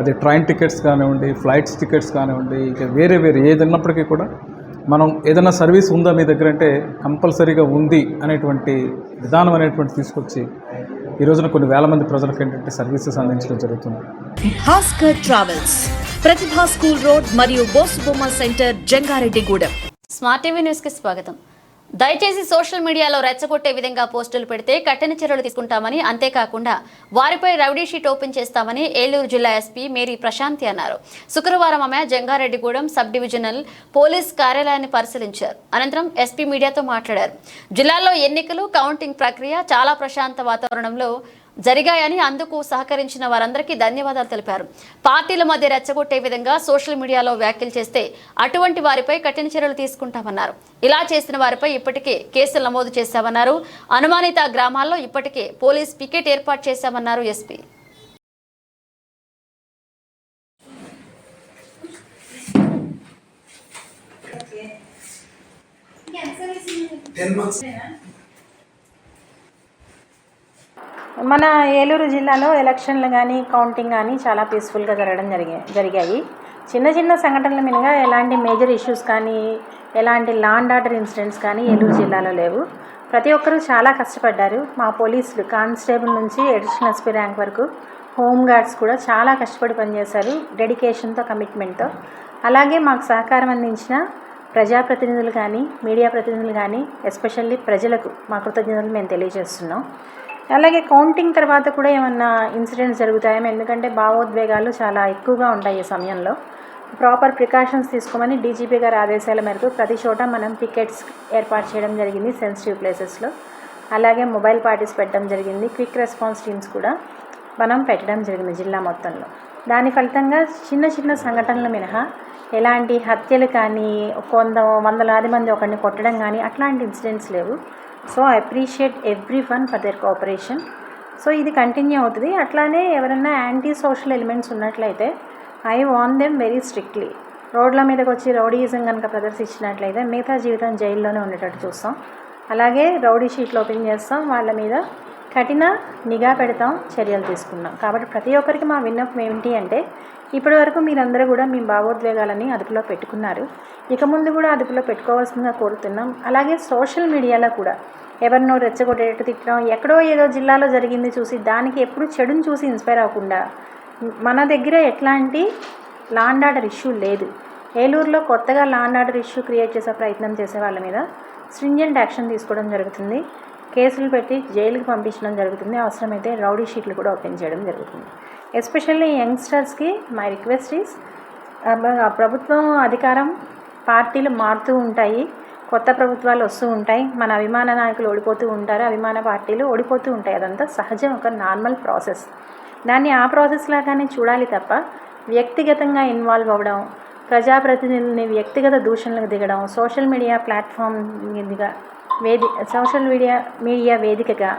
అది train tickets కానివ్వండి flights tickets కానివ్వండి ఇక వేరే వేరే ఏదన్నప్పటికీ కూడా మనం ఏదైనా సర్వీస్ ఉందా మీ దగ్గర అంటే కంపల్సరీగా ఉంది అనేటువంటి విధానం అనేటువంటి తీసుకొచ్చి ఈ రోజున కొన్ని వేల మంది ప్రజలకు ఏంటంటే సర్వీసెస్ అందించడం జరుగుతుంది. Bhaskar travels Prathibha school road మరియు Bosubomma center Jangareddygudem. Smart TV న్యూస్కి స్వాగతం. దయచేసి సోషల్ మీడియాలో రెచ్చగొట్టే విధంగా పోస్టులు పెడితే కఠిన చర్యలు తీసుకుంటామని అంతేకాకుండా వారిపై రౌడీ షీట్ ఓపెన్ చేస్తామని ఏలూరు జిల్లా ఎస్పీ మేరీ ప్రశాంతి అన్నారు. శుక్రవారం ఆమె జంగారెడ్డిగూడెం సబ్ డివిజనల్ పోలీస్ కార్యాలయాన్ని పరిశీలించారు. అనంతరం ఎస్పీ మీడియాతో మాట్లాడారు. జిల్లాలో ఎన్నికలు కౌంటింగ్ ప్రక్రియ చాలా ప్రశాంత వాతావరణంలో జరిగాయని అందుకు సహకరించిన వారందరికీ ధన్యవాదాలు తెలిపారు. పార్టీల మధ్య రెచ్చగొట్టే విధంగా సోషల్ మీడియాలో వ్యాఖ్యలు చేస్తే అటువంటి వారిపై కఠిన చర్యలు తీసుకుంటామన్నారు. ఇలా చేసిన వారిపై ఇప్పటికే కేసులు నమోదు చేశామన్నారు. అనుమానిత గ్రామాల్లో ఇప్పటికే పోలీస్ పికెట్ ఏర్పాటు చేశామన్నారు ఎస్పీ. మన ఏలూరు జిల్లాలో ఎలక్షన్లు కానీ కౌంటింగ్ కానీ చాలా పీస్ఫుల్గా జరగడం జరిగా జరిగాయి. చిన్న చిన్న సంఘటనల మీదుగా ఎలాంటి మేజర్ ఇష్యూస్ కానీ ఎలాంటి లా అండ్ ఆర్డర్ ఇన్సిడెంట్స్ కానీ ఏలూరు జిల్లాలో లేవు. ప్రతి ఒక్కరూ చాలా కష్టపడ్డారు. మా పోలీసులు కానిస్టేబుల్ నుంచి అడిషనల్ ఎస్పీ ర్యాంక్ వరకు హోమ్ గార్డ్స్ కూడా చాలా కష్టపడి పనిచేశారు డెడికేషన్తో కమిట్మెంట్తో. అలాగే మాకు సహకారం అందించిన ప్రజాప్రతినిధులు కానీ మీడియా ప్రతినిధులు కానీ ఎస్పెషల్లీ ప్రజలకు మా కృతజ్ఞతలు మేము తెలియజేస్తున్నాం. అలాగే కౌంటింగ్ తర్వాత కూడా ఏమన్నా ఇన్సిడెంట్స్ జరుగుతాయేమో ఎందుకంటే భావోద్వేగాలు చాలా ఎక్కువగా ఉంటాయి ఈ సమయంలో. ప్రాపర్ ప్రికాషన్స్ తీసుకోమని డీజీపీ గారి ఆదేశాల మేరకు ప్రతి చోట మనం పికెట్స్ ఏర్పాటు చేయడం జరిగింది సెన్సిటివ్ ప్లేసెస్లో అలాగే మొబైల్ పార్టీస్ పెట్టడం జరిగింది క్విక్ రెస్పాన్స్ టీమ్స్ కూడా మనం పెట్టడం జరిగింది జిల్లా మొత్తంలో. దాని ఫలితంగా చిన్న చిన్న సంఘటనలు మినహా ఎలాంటి హత్యలు కానీ కొంత వందలాది మంది ఒకరిని కొట్టడం కానీ అట్లాంటి ఇన్సిడెంట్స్ లేవు. So I appreciate everyone for their cooperation. So ఇది కంటిన్యూ అవుతుంది. అట్లానే ఎవరైనా యాంటీ సోషల్ ఎలిమెంట్స్ ఉన్నట్లయితే I warn them very strictly. రోడ్ల మీదకి వచ్చి రౌడీయిజం కనుక ప్రదర్శించినట్లయితే మిగతా జీవితం జైల్లోనే ఉండేటట్టు చూస్తాం. అలాగే రౌడీ షీట్లు ఓపెన్ చేస్తాం. వాళ్ళ మీద కఠిన నిఘా పెడతాం చర్యలు తీసుకున్నాం కాబట్టి ప్రతి ఒక్కరికి మా విన్నపం ఏమిటి అంటే ఇప్పటి వరకు మీరందరూ కూడా మీ భావోద్వేగాలని అదుపులో పెట్టుకున్నారు. ఇక ముందు కూడా అదుపులో పెట్టుకోవాల్సిందిగా కోరుతున్నాం. అలాగే సోషల్ మీడియాలో కూడా ఎవరినో రెచ్చగొట్టేటట్టు తిట్టడం ఎక్కడో ఏదో జిల్లాలో జరిగింది చూసి దానికి ఎప్పుడు చెడుని చూసి ఇన్స్పైర్ అవ్వకుండా మన దగ్గర ఎట్లాంటి లాండ్ ఆర్డర్ ఇష్యూ లేదు. ఏలూరులో కొత్తగా లాండ్ ఆర్డర్ ఇష్యూ క్రియేట్ చేసే ప్రయత్నం చేసే వాళ్ళ మీద స్ట్రింజెంట్ యాక్షన్ తీసుకోవడం జరుగుతుంది. కేసులు పెట్టి జైలుకి పంపించడం జరుగుతుంది. అవసరమైతే రౌడీ షీట్లు కూడా ఓపెన్ చేయడం జరుగుతుంది. ఎస్పెషల్లీ యంగ్స్టర్స్కి మై రిక్వెస్ట్ ఈస్ ప్రభుత్వం అధికారం పార్టీలు మారుతూ ఉంటాయి. కొత్త ప్రభుత్వాలు వస్తూ ఉంటాయి. మన అభిమాన నాయకులు ఓడిపోతూ ఉంటారు. అభిమాన పార్టీలు ఓడిపోతూ ఉంటాయి. అదంతా సహజం ఒక నార్మల్ ప్రాసెస్. దాన్ని ఆ ప్రాసెస్ లాగానే చూడాలి తప్ప వ్యక్తిగతంగా ఇన్వాల్వ్ అవ్వడం ప్రజాప్రతినిధుల్ని వ్యక్తిగత దూషణలకు దిగడం సోషల్ మీడియా ప్లాట్ఫామ్ మీదుగా వేది సోషల్ మీడియా మీడియా వేదికగా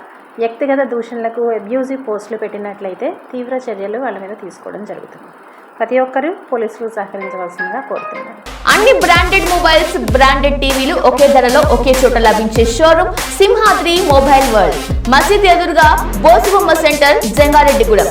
వ్యక్తిగత దూషణలకు అబ్యూజివ్ పోస్టులు పెట్టినట్లయితే తీవ్ర చర్యలు వాళ్ళ మీద తీసుకోవడం జరుగుతుంది. ప్రతి ఒక్కరూ పోలీసులు సహకరించవలసిందిగా కోరుతున్నాను. అన్ని బ్రాండెడ్ మొబైల్స్ బ్రాండెడ్ టీవీలు ఒకే ధరలో ఒకే చోట లభించే షోరూమ్ సింహాద్రి మొబైల్ వరల్డ్. మసీద్ ఎదురుగా బోసుబొమ్మ సెంటర్ జంగారెడ్డిగూడెం.